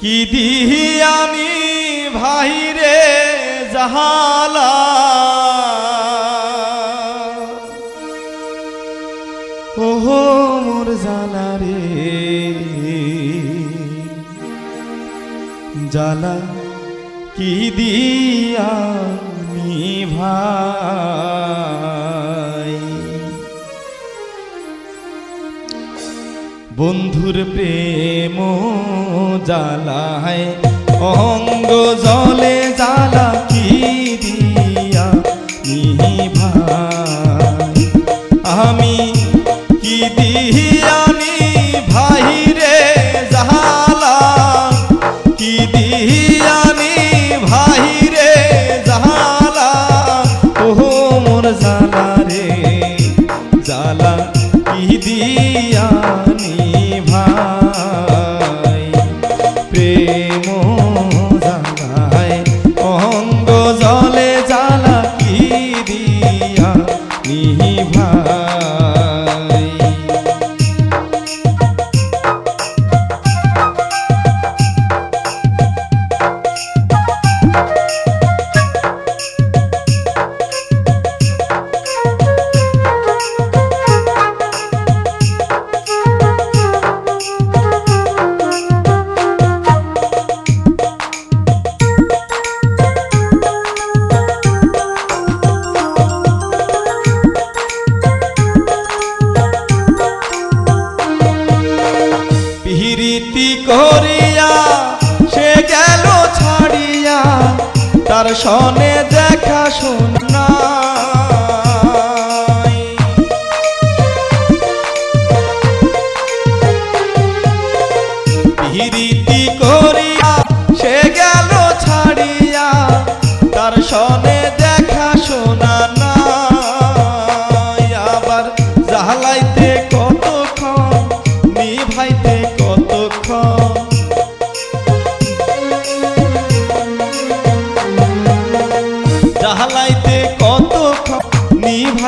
কি দিয়ানি ভাই রে জাহালা? ওহো মোর জালা রে। জালা কি দিয়ানি ভাই বন্ধুর প্রেম জ্বালায়, অঙ্গ জলে জ্বালা কি দিয়া ভাই? আমি কি দিয়ানি ভাই রে জালা কি দিয়ানি ভাই রে জালা ওহো, মোর জালা পিহিরিতি করিয়া সে গেল ছাড়িয়া। তার সনে দেখা শোনা।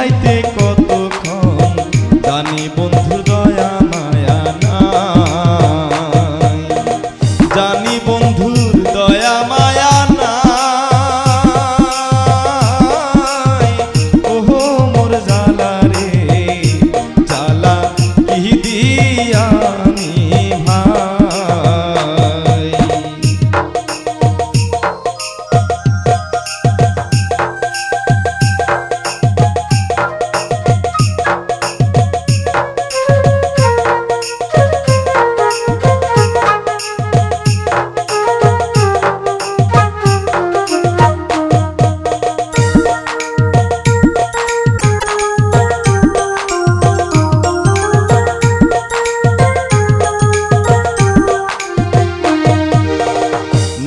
নিভাইতে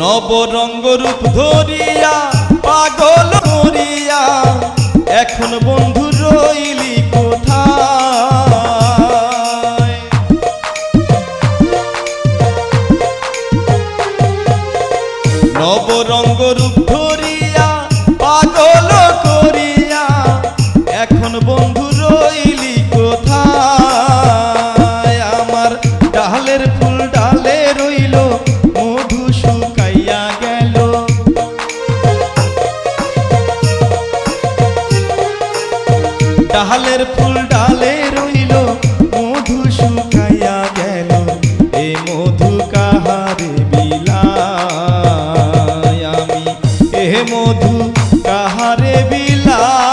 নবরঙ্গ রূপ ধরিয়া পাগল মরিয়া এখন বন্ধু রইলি কোথায়? নবরঙ্গ রূপ ধরিয়া ডালের ফুল ডালে রইল, মধু শুকাইয়া গেল। এ মধু কাহারে বিলায় আমি? এ মধু কাহারে বিলায়?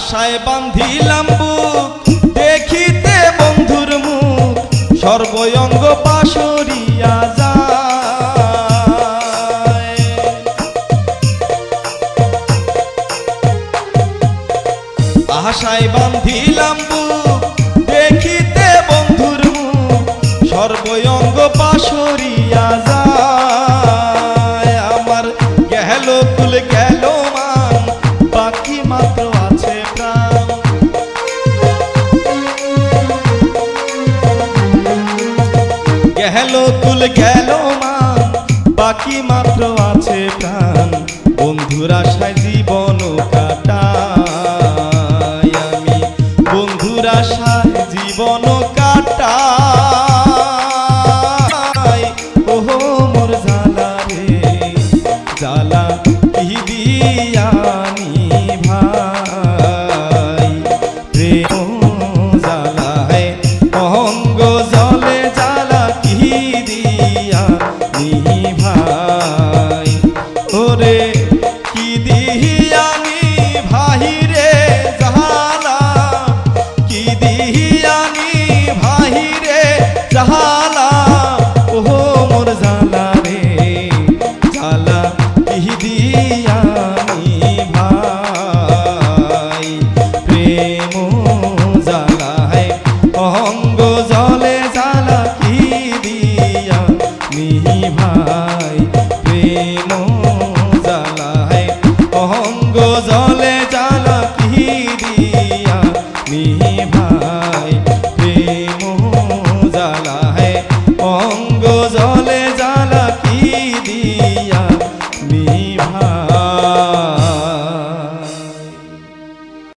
আশায় বান্ধিলাম বুক। দেখিতে বন্ধুর মুখ, সর্বয়ঙ্গ পাশরিয়া যা আশায় বান্ধিলাম বুক, দেখিতে বন্ধুর মুখ, সর্বয়ঙ্গ পাশরিয়া যা গেল কুল গেল মা, বাকি মাত্র আছে প্রাণ। বন্ধুর আশায় জীবন কাটাই আমি। বন্ধুর আশায় জীবন কাটাই। ওহো, মোর জালা রে জালা কি